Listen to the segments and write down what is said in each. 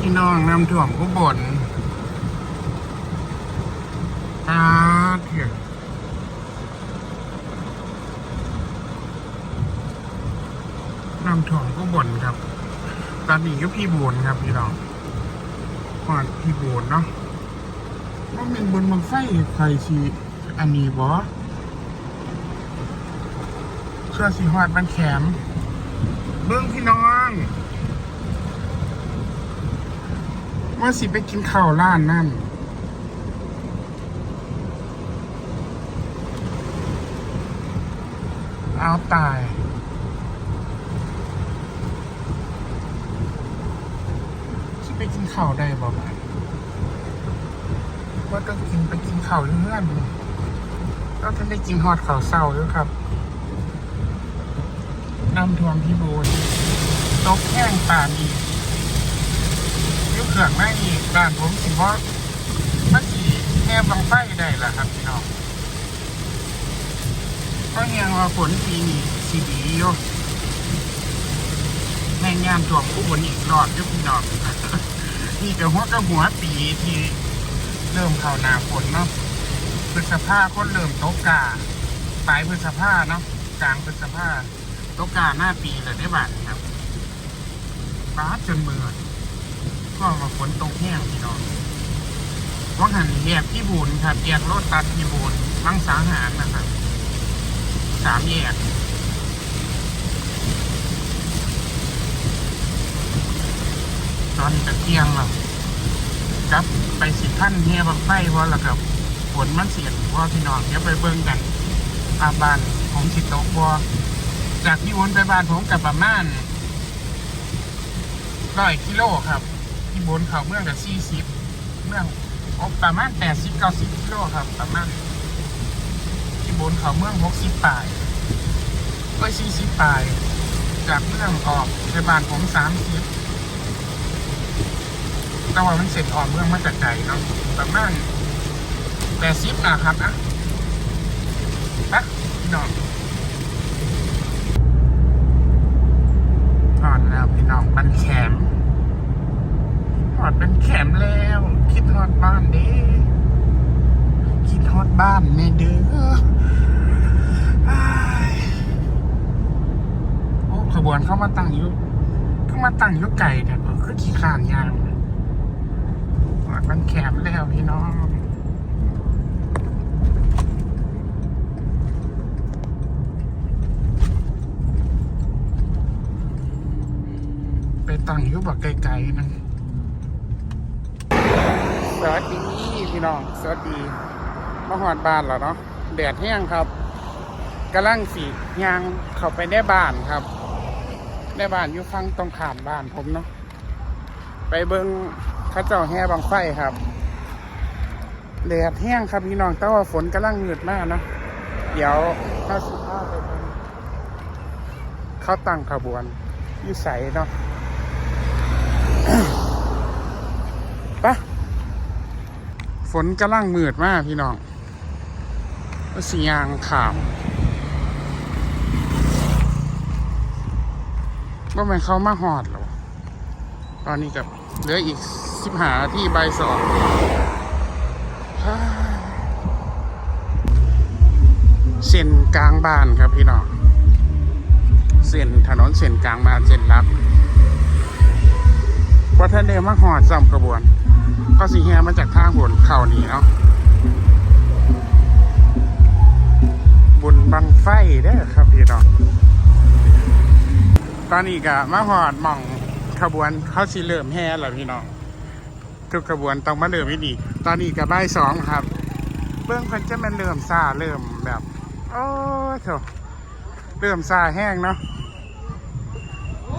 พี่น้องนำถ่วงผู้บนตาเถียงนำถ่วงผู้บนครับ ตอนนี้ก็พี่บูนครับพี่น้องหอดพี่บูนเนาะว่าเป็นบนบังไฟใครชีอันนี้บอเชื่อสีหอดมันแขมเบิ้งพี่น้อง ว่าสิไปกินข้าวร้านนั่นเอาตายสิไปกินข้าวได้บ่บ่ว่าต้องกินไปกินข้าวเรื่อนๆเราท่านได้กินฮอดข้าวเศร้าด้วยครับน้ำท่วมที่โบนตกแห้งป่าน ลื่องไม่อีกบ้านผมสิว่ามันสีแนวบังไฟได้ล่ะครับพี่น้องก็ยังว่าฝนปีนี้สีดีอยู่แม่งยามท่วมผู้บนอีกรอดอยุพี่น้องนี่จะหัวกับหัวปีที่เริ่มเข้าหนาฝนเนาะพฤษภาคนเริ่มตกกาปลายพฤษภาเนาะกลางพฤษภาตกกาหน้าปีเลยได้บาทครับฟ้าจนเมือ ก็มาฝนตกแห้งพี่น้องว่างหันแยกพี่บูนครับแยกรถตัดพี่บูนมังสาหารนะครับสามแยกตอนตะเกียงเรากลับไปสิท่านเฮียบังไฟเพราะล้วกับฝนมันเสียนเพราะพี่น้องเดี๋ยวไปเบิ่งกันอาบ้านผมสิตกบ่จากที่วนไปบ้านผมกับประมาณร้อยกิโลครับ ที่บนเขาเมืองกับสี่สิบเมืองโอ้ประมาณแปดสิบเก้าสิบกิโลครับ ประมาณที่บนเขาเมืองหกสิบปลายก็สี่สิบปลาย จากเมืองออกไปบ้านผมสามสิบแต่ว่ามันเสร็จออกเมืองมาจากไกลเนาะประมาณแปดสิบนะครับอะไปพี่น้องทอดแล้วพี่น้องบันแขม ทอดเป็นแขมแล้ว คิดทอดบ้านเด้คิดทอดบ้านในเด้อโอ้ขบวนเข้ามาตั้งยู่เข้ามาตั้งยู่ไก่แต่ก็คือขี้ขานยางทอดบันแขมแล้วพี่น้องไปตั้งอยู่บักไกลๆนะ สวัสดีพี่น้อง สวัสดีมาหอดบ้านแล้วเนาะแดดแห้งครับกำลังสียางเข้าไปในบ้านครับในบ้านอยู่ฟังตรงขามบ้านผมเนาะไปเบิ้งข้าเจ้าแห่บังไฟครับแดดแห้งครับพี่น้องแต่ว่าฝนกำลังหืดมากเนาะเดี๋ยวข้าสุภาพไปเบิ่งเขาตั้งขบวนยู่ใสเนาะ ปะ ฝนกำลังมืดมากพี่น้องก็สียางขามว่ามันเขามาหอดหรอตอนนี้กับเหลืออีกสิบหาที่ใบสองเส้นกลางบ้านครับพี่น้องเส้นถนนเส้นกลางบ้านเส้นลักว่าท่านเดมาหอดซ้ำกระบวน ก็สีแฮมาจากทางบนเข่านี้เนาะบุญบังไฟเด้อครับพี่น้องตอนนี้ก็มาหอดหม่องขบวนเขาสิเริ่มแห่แล้วพี่น้องทุกขบวนต้องมาเริ่มวิดี ตอนนี้ก็บ่ายสองครับ เบื้องพิ่นจะมันเริ่มซาเริ่มแบบโอ้เถอะเริ่มซาแห้งเนาะ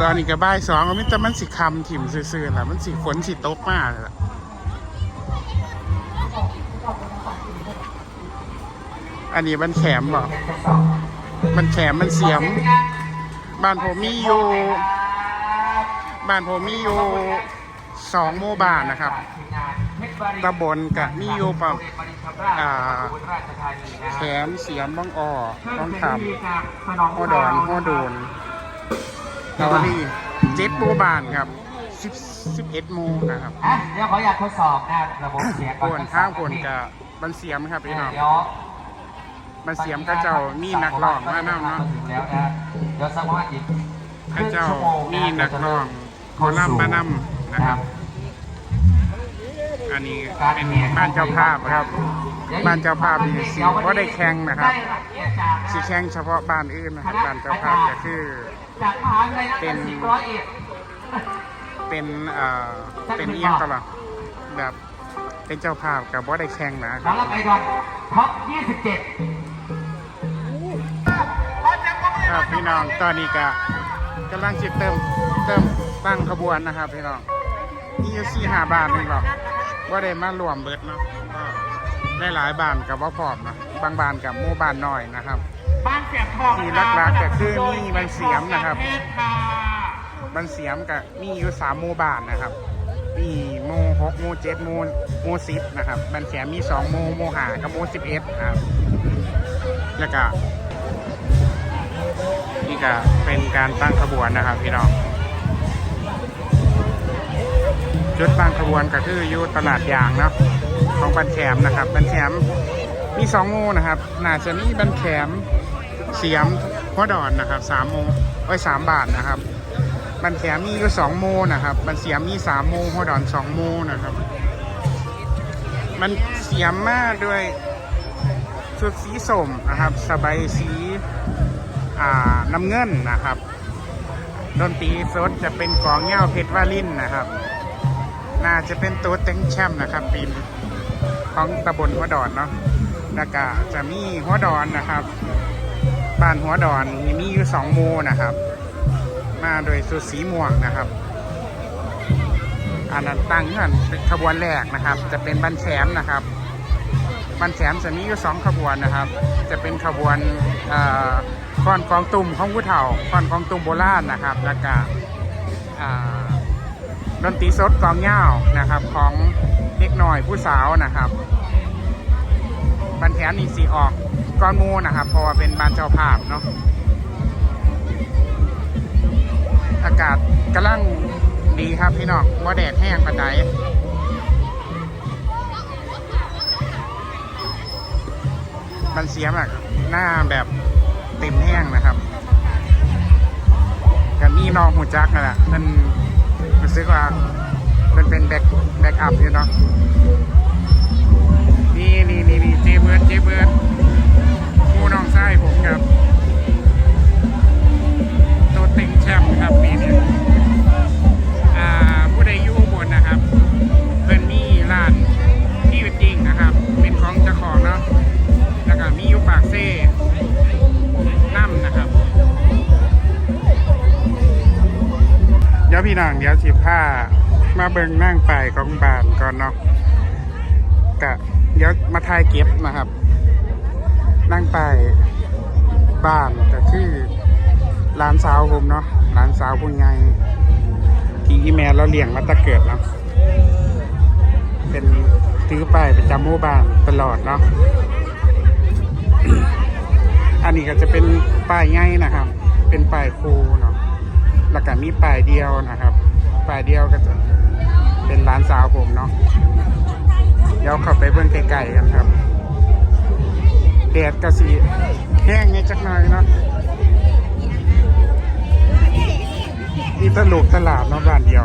ตอนนี้ก็บ่ายสองมิแต่มันสิคำถิ่มซื่อๆแหละมันสิฝนสิตกมากเล่ะ อันนี้มันแขมบ่มันแขมมันเสียม บ้านผมมีอยู่ บ้านผมมีอยู่สองหมู่บ้านนะครับตำบลกับมีอยู่ประอ่าแขมเสียมบ้องอ่อบ้องคำหัวดอนหัวโดนตอนนี้เจ็ดหมู่บ้านครับสิบสิบเอ็ดโมงนะครับอะเดี๋ยวขออยากทดสอบนะระบบเสียงคก่อนวนทางคนกับบันเสียมครับพี่น้อง เดี๋ยวบันเสียมก็เจ้ามีนักร้องมานำเนาะแล้วนะเดี๋ยวสักประมาณอีกข้าเจ้ามีนักร้องหมอลำมานำนะครับ อันนี้เป็นบ้านเจ้าภาพครับ บ้านเจ้าภาพนี่สิว่าได้แข่งนะครับสิแข่งเฉพาะบ้านอื่นนะครับบ้านเจ้าภาพก็คือเป็นศิลป์ร้อยเอ็ดเป็นเอ่อเป็นเอียงตลอดแบบเป็นเจ้าภาพกับว่าได้แข่งนะครับรไอดอนท็อป27 ครับพี่น้องตอนนี้ก็กำลังจิตเติมเติมตั้งขบวนนะครับพี่น้องนี่อยู่สี่ห้าบาทนึงหรอกว่าได้มารวมเบิดเนาะได้หลายบานกับว่าพร้อมนะบางบานกับหมู่บานน้อยนะครับบ้านเสียงทองที่หลักๆก็คือมีบันเสียมนะครับบันเสียมกับมีอยู่สามหมู่บ้านนะครับมีหมู่หกหมู่เจ็ดหมู่หมู่สิบนะครับบันเสียมมีสองหมู่หมู่ห้ากับหมู่สิบเอ็ดครับแล้วก็ ก็เป็นการตั้งขบวนนะครับพี่น้องจุดตั้งขบวนก็คืออยู่ตลาดยางเนาะของบันแขมนะครับบันแขมมีสองหมู่นะครับน่าจะมีบันแขมเสียมหัวดอนนะครับสามโมไว้สามบาทนะครับบันแขมมีอยู่สองโมนะครับบันเสียมมีสามโมหัวดอนสองโมนะครับมันเสียมมากด้วยชุดสีส้มนะครับสบายสี น้ำเงินนะครับ ดนตรีสดจะเป็นกองเง่าเพชรวาลินนะครับ น่าจะเป็นตัวเต็งแชมป์นะครับปีนของตำบลหัวดอนเนาะแล้วก็จะมีหัวดอนนะครับ บ้านหัวดอนมีอยู่สองโมนะครับ มาโดยสุดสีม่วงนะครับอันนั้นตั้งเงื่อนเป็นขบวนแรกนะครับ จะเป็นบันแชมนะครับ บันแชมจะมีอยู่สองขบวนนะครับ จะเป็นขบวนอ่อ ก้อนกองตุ่มของผู้เฒ่าก้อนกองตุ่มโบราณนะครับ แล้วก็ดนตรีสดกองเหย้านะครับ ของเด็กหน่อยผู้สาวนะครับบันแขนนี่สีออกก้อนมูนะครับ เพราะว่าเป็นบานเจ้าภาพเนาะอากาศกำลังดีครับพี่น้องว่าแดดแห้งปันไดมันเสียมแบบหน้าแบบ เต็มแห้งนะครับกับนี่น้องหูจักนั่นแหละมันรู้สึกว่ามันเป็นแบ็คแบ็คอัพอยู่เนาะนี่นี่นี่นี่เจเบิร์ดเจเบิร์ดคู่น้องไส้ผมครับ ตัวติงแชมป์ครับปีนี้ พี่น้องเดี๋ยวสิผ้ามาเบิงนั่งไปของบานก่อนเนาะกะเดี๋ยวมาทายเก็บนะครับ นั่งไปบ้านก็คือร้านสาวผมเนาะร้านสาวผู้ใหญ่ที่อีแม่เราเลี้ยงมาตะเกิดเนาะเป็นถือป้ายประจำหมู่บ้านตลอดเนาะอันนี้ก็จะเป็นป้ายใหญ่นะครับ เป็นป้ายครูเนาะ แล้วก็มีปลายเดียวนะครับปลายเดียวก็จะเป็นร้านสาวผมเนาะเดี๋ยวเข้าไปเบิ่งไกลๆกันครับแดดกระสีแห้งนิดจักหน่อยเนาะนี่ตลกตลาดเนาะบ้านเดียว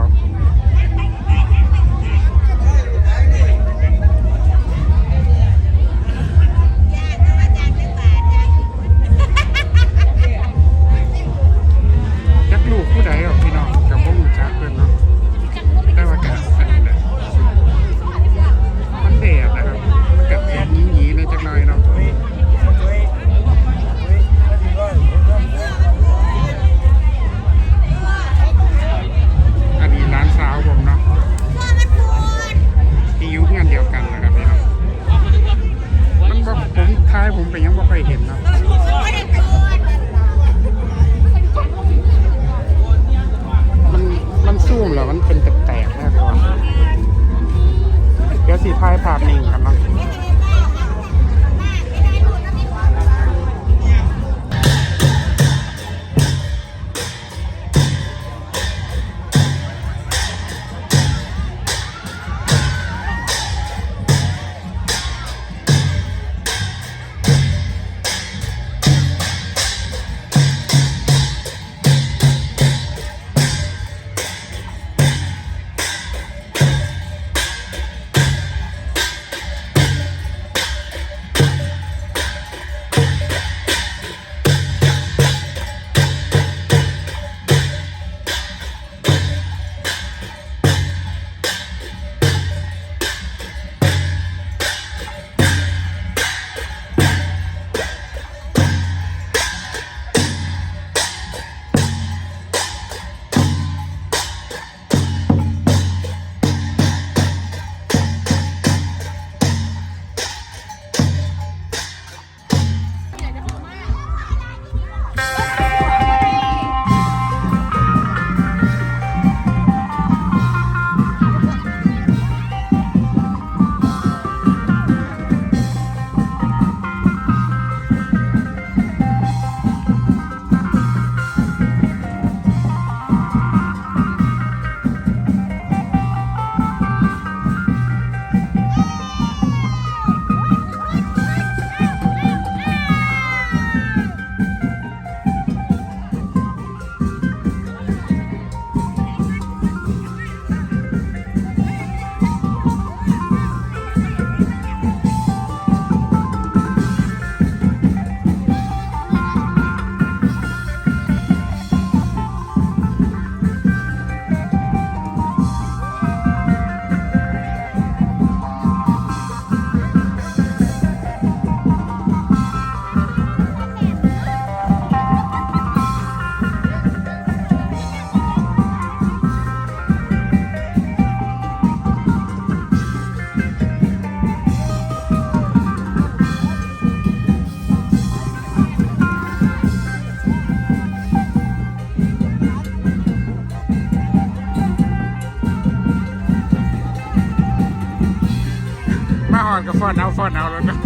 อนก็ฟอนเอาฟอนเอาแล้วนะ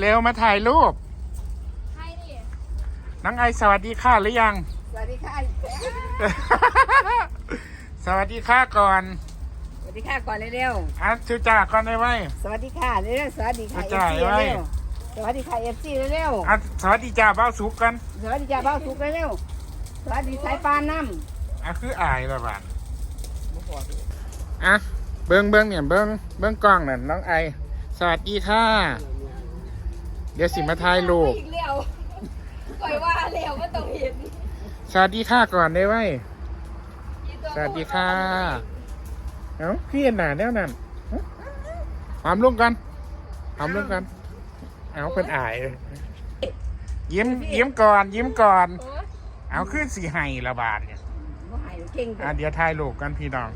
เร็วๆ มาถ่ายรูป ใครดิน้องไอสวัสดีค่ะหรือยัง สวัสดีค่ะ สวัสดีค่ะก่อนสวัสดีค่ะก่อนเร็วอะชูจ่าก่อนได้ไหม ๆ สวัสดีค่ะเร็วๆสวัสดีค่ะเอฟจ่ายซีไว้เร็วๆสวัสดีค่ะเอฟซีเร็วอะสวัสดีจ่าเบ้าสุกกันๆสวัสดีจ้าเบ้าสุกเร็วๆสวัสดีสายปานน้อะคืออายละบาดอะเบิ้งเบิ้งเนี่ยเบิ้งเบิ้งกล้องนั่นน้องไอ สวัสดีค่ะ เดี๋ยวสิมาถ่ายรูปอีกแล้วคอยว่าแล้วว่าต้องเห็นสวัสดีค่ะก่อนได้ไหมสวัสดีค่ะเอ้าพี่เห็นหนาแน่นั่นฮะหอมลงกันหอมลงกัน เอาเป็นอาย ยิ้มยิ้มก่อน ยิ้มก่อนโอ้ยเอาขึ้นสีไห้ละบาทเนี่ยบ่ใหายเก่งอะเดี๋ยวถ่ายรูปกันพี่น้อง